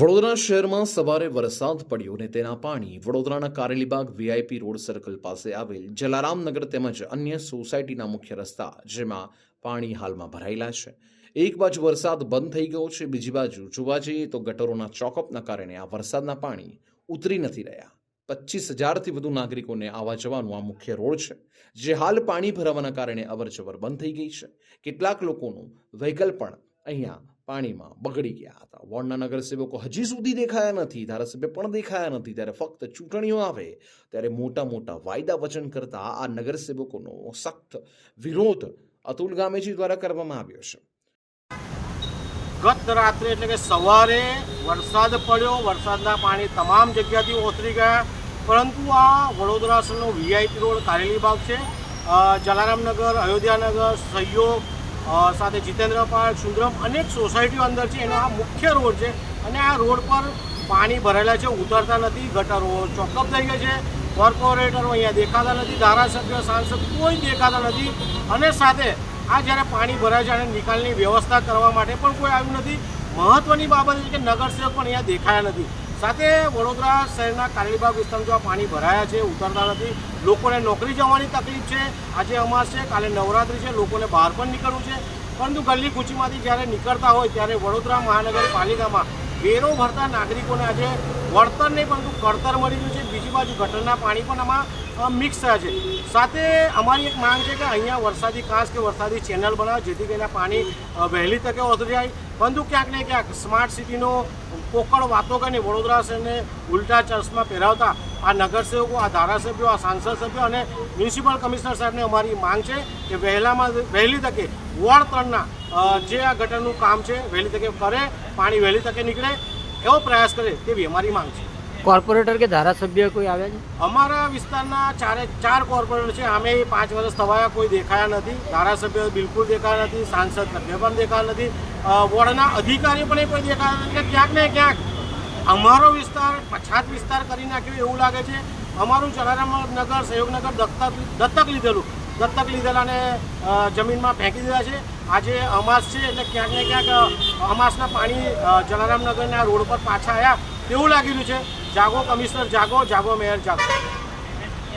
વડોદરા શહેરમાં સવારે વરસાદ પડ્યો અને તેના પાણી વડોદરાના કારેલીબાગ વીઆઈપી રોડ સર્કલ પાસે આવેલ જલારામનગર તેમજ અન્ય સોસાયટીના મુખ્ય રસ્તા જેમાં પાણી હાલમાં ભરાયેલા છે. એક બાજુ વરસાદ બંધ થઈ ગયો છે, બીજી બાજુ જોવા જઈએ તો ગટરોના ચોકઅપના કારણે આ વરસાદના પાણી ઉતરી નથી રહ્યા. પચીસ હજારથી વધુ નાગરિકોને આવવા જવાનું આ મુખ્ય રોડ છે, જે હાલ પાણી ભરાવાના કારણે અવરજવર બંધ થઈ ગઈ છે. કેટલાક લોકોનું વ્હીકલ પણ અહીંયા પાણીમાં બગડી ગયા હતા. વોર્ડના નગરસેવકો હજી સુધી દેખાયા નથી, ધારાસભ્ય પણ દેખાયા નથી. ત્યારે ફક્ત ચૂંટણીઓ આવે, ત્યારે મોટા મોટા વાયદા વચન કરતા આ નગરસેવકોનો સખ્ત વિરોધ અતુલ ગામેજી દ્વારા કરવામાં આવ્યો છે. ગત રાત્રે એટલે કે સવારે વરસાદ પડ્યો, વરસાદના પાણી તમામ જગ્યાથી ઓસરી ગયા. પરંતુ આ વડોદરા શહેરનો વીઆઈપી રોડ કારેલી બાગ છે જલારામનગર, અયોધ્યાનગર, સહયોગ સાથે જીતેન્દ્ર પાર્ક, સુંદરમ અનેક સોસાયટીઓ અંદર છે. એનો આ મુખ્ય રોડ છે અને આ રોડ પર પાણી ભરેલા છે. ઉતરતા નથી. ગટરો ચોકઅપ થઈ ગયા છે. કોર્પોરેટરો અહીંયા દેખાતા નથી. ધારાસભ્ય, સાંસદ કોઈ દેખાતા નથી. અને સાથે આ જ્યારે પાણી ભરાય છે અને નિકાલની વ્યવસ્થા કરવા માટે પણ કોઈ આવ્યું નથી. મહત્વની બાબત છે કે નગરસેવક પણ અહીંયા દેખાયા નથી. સાથે વડોદરા શહેરના કારેલીબાગ વિસ્તારમાં જો આ પાણી ભરાયા છે, ઉતરતા નથી, લોકોને નોકરી જવાની તકલીફ છે. આજે અમાસ છે, કાલે નવરાત્રિ છે, લોકોને બહાર પણ નીકળવું છે. પરંતુ ગલ્લી કૂચીમાંથી જ્યારે નીકળતા હોય ત્યારે વડોદરા મહાનગરપાલિકામાં વેરો ભરતા નાગરિકોને આજે વળતર નહીં પરંતુ કળતર મળી રહ્યું છે. બીજી બાજુ ગટરના પાણી પણ આમાં મિક્સ થયા છે. સાથે અમારી એક માંગ છે કે અહીંયા વરસાદી ખાસ કે વરસાદી ચેનલ બનાવે, જેથી કરીને પાણી વહેલી તકે ઓસરી જાય. પરંતુ ક્યાંક ને ક્યાંક સ્માર્ટ સિટીનો પોકળ વાતો કરીને વડોદરા શહેરને ઉલટા ચર્ચમાં પહેરાવતા આ નગરસેવકો, આ ધારાસભ્યો, આ સાંસદ સભ્યો અને મ્યુનિસિપલ કમિશનર સાહેબને અમારી માંગ છે કે વહેલામાં, વહેલી તકે વોર્ડ ત્રણના જે આ ગટરનું કામ છે વહેલી તકે કરે પાણી વહેલી તકે નીકળે એવો પ્રયાસ કરે તેવી અમારી માંગ છે. કોર્પોરેટર કે ધારાસભ્ય કોઈ આવ્યા છે? અમારા વિસ્તારના ચારે ચાર કોર્પોરેટર છે અમે પાંચ વર્ષ થવાયા કોઈ દેખાયા નથી. ધારાસભ્ય બિલકુલ દેખાયા નથી સાંસદ સભ્ય પણ દેખાયા નથી. વોર્ડના અધિકારી પણ એ કોઈ દેખાયા નથી. ક્યાંક ને ક્યાંક અમારો વિસ્તાર પછાત વિસ્તાર કરી નાખ્યો એવું લાગે છે. અમારું જલારામ નગર સહયોગનગર દત્તક દત્તક લીધેલું. દત્તક લીધેલાને અને જમીનમાં ફેંકી દીધા છે. આજે અમાસ છે એટલે ક્યાંક ને ક્યાંક અમાસના પાણી જલારામનગરના રોડ પર પાછા આવ્યા તેવું લાગી રહ્યું છે. જાગો કમિશનર, જાગો. જાગો, મેયર, જાગો.